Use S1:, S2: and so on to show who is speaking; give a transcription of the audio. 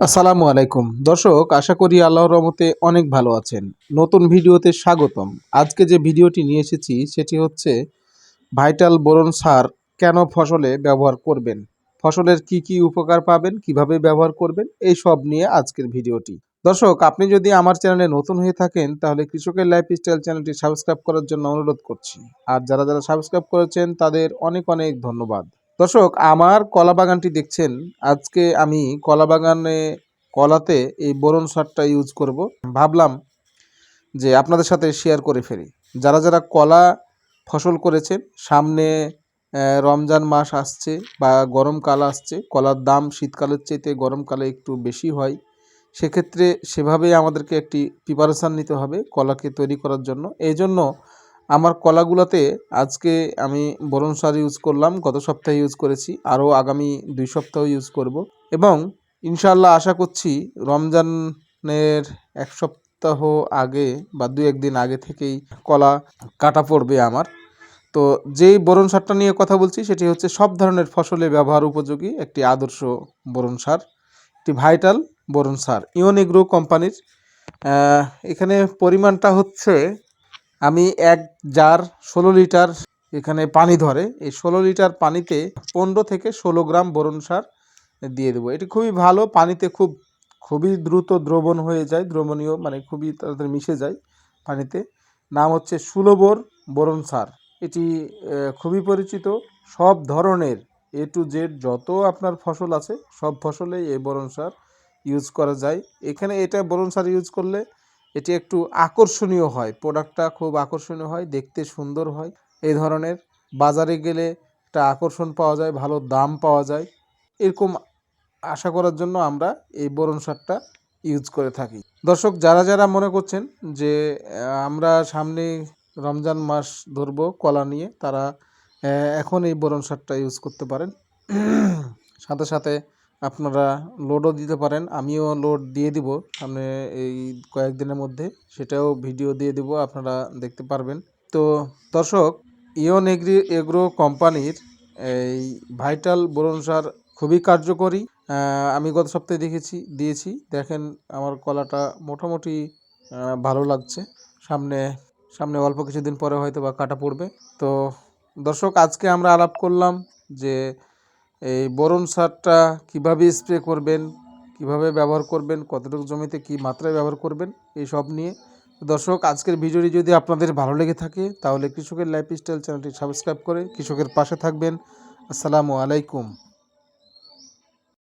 S1: আসসালামু আলাইকুম। দর্শক, আশা করি আল্লাহর রহমতে অনেক ভালো আছেন। নতুন ভিডিওতে স্বাগতম। আজকে যে ভিডিওটি নিয়ে এসেছি, সেটি হচ্ছে ভাইটাল বোরন সার কেন ফসলে ব্যবহার করবেন? ফসলের কি কি উপকার পাবেন? কীভাবে ব্যবহার করবেন? এই সব নিয়ে আজকের ভিডিওটি। দর্শক, আপনি যদি আমার চ্যানেলে নতুন হয়ে থাকেন, তাহলে কৃষকের লাইফস্টাইল চ্যানেলটি সাবস্ক্রাইব করার জন্য অনুরোধ করছি। আর যারা যারা সাবস্ক্রাইব করেছেন, তাদের অনেক অনেক ধন্যবাদ। দর্শক, আমার কলা বাগানটি দেখছেন। আজকে আমি কলা বাগানে কলাতে এই বোরন সারটা ইউজ করব। ভাবলাম যে আপনাদের সাথে শেয়ার করে ফেলি। যারা যারা কলা ফসল করেছেন, সামনে রমজান মাস আসছে বা গরমকাল আসছে, কলার দাম শীতকালের চাইতে গরমকালে একটু বেশি হয়, সেক্ষেত্রে সেভাবেই আমাদেরকে একটি প্রিপারেশান নিতে হবে কলাকে তৈরি করার জন্য। এই জন্য আমার কলাগুলোতে আজকে আমি বরণ সার ইউজ করলাম, গত সপ্তাহে ইউজ করেছি, আরও আগামী দুই সপ্তাহ ইউজ করব। এবং ইনশাল্লাহ আশা করছি রমজানের এক সপ্তাহ আগে বা দু একদিন আগে থেকেই কলা কাটা পড়বে আমার। তো যেই বরণ সারটা নিয়ে কথা বলছি, সেটি হচ্ছে সব ধরনের ফসলে ব্যবহার উপযোগী একটি আদর্শ বরণ সার একটি ভাইটাল বরণ সার ইওনিগ্রো কোম্পানির। এখানে পরিমাণটা হচ্ছে আমি এক জার ষোলো লিটার এখানে পানি ধরে। এই ষোলো লিটার পানিতে পনেরো থেকে ষোলো গ্রাম বোরন সার দিয়ে দেবো। এটি খুবই ভালো, পানিতে খুব, খুবই দ্রুত দ্রবণ হয়ে যায়, দ্রবণীয় মানে খুবই তাড়াতাড়ি মিশে যায় পানিতে। নাম হচ্ছে সুলভর বোরন সার। এটি খুবই পরিচিত। সব ধরনের এ টু জেড যত আপনার ফসল আছে, সব ফসলেই এই বোরন সার ইউজ করা যায়। এখানে এটা বোরন সার ইউজ করলে এটি একটু আকর্ষণীয় হয়। প্রোডাক্টটা খুব আকর্ষণীয় হয়, দেখতে সুন্দর হয়। এই ধরনের বাজারে গেলে একটা আকর্ষণ পাওয়া যায়, ভালো দাম পাওয়া যায়। এরকম আশা করার জন্য আমরা এই বোরন সারটা ইউজ করে থাকি। দর্শক, যারা যারা মনে করছেন যে আমরা সামনে রমজান মাস ধরবো কলা নিয়ে, তারা এখন এই বোরন সারটা ইউজ করতে পারেন। সাথে সাথে আপনারা লোডও দিতে পারেন, আমিও লোড দিয়ে দিব। সামনে এই কয়েকদিনের মধ্যে সেটাও ভিডিও দিয়ে দিব, আপনারা দেখতে পারবেন। তো দর্শক ইয়ন এগ্রি এগ্রো কোম্পানির এই ভাইটাল বোরন সার খুবই কার্যকরী। আমি গত সপ্তাহে দেখেছি, দিয়েছি। দেখেন আমার কলাটা মোটামুটি ভালো লাগছে। সামনে সামনে অল্প কিছুদিন পরে হয়তো বা কাটা পড়বে। তো দর্শক, আজকে আমরা আলাপ করলাম যে এই বোরন সারটা কীভাবে স্প্রে করবেন, কীভাবে ব্যবহার করবেন, কতটুকু জমিতে কি মাত্রায় ব্যবহার করবেন, এই সব নিয়ে। দর্শক, আজকের ভিডিওটি যদি আপনাদের ভালো লেগে থাকে, তাহলে কৃষকের লাইফস্টাইল চ্যানেলটি সাবস্ক্রাইব করে কৃষকের পাশে থাকবেন। আসসালামু আলাইকুম।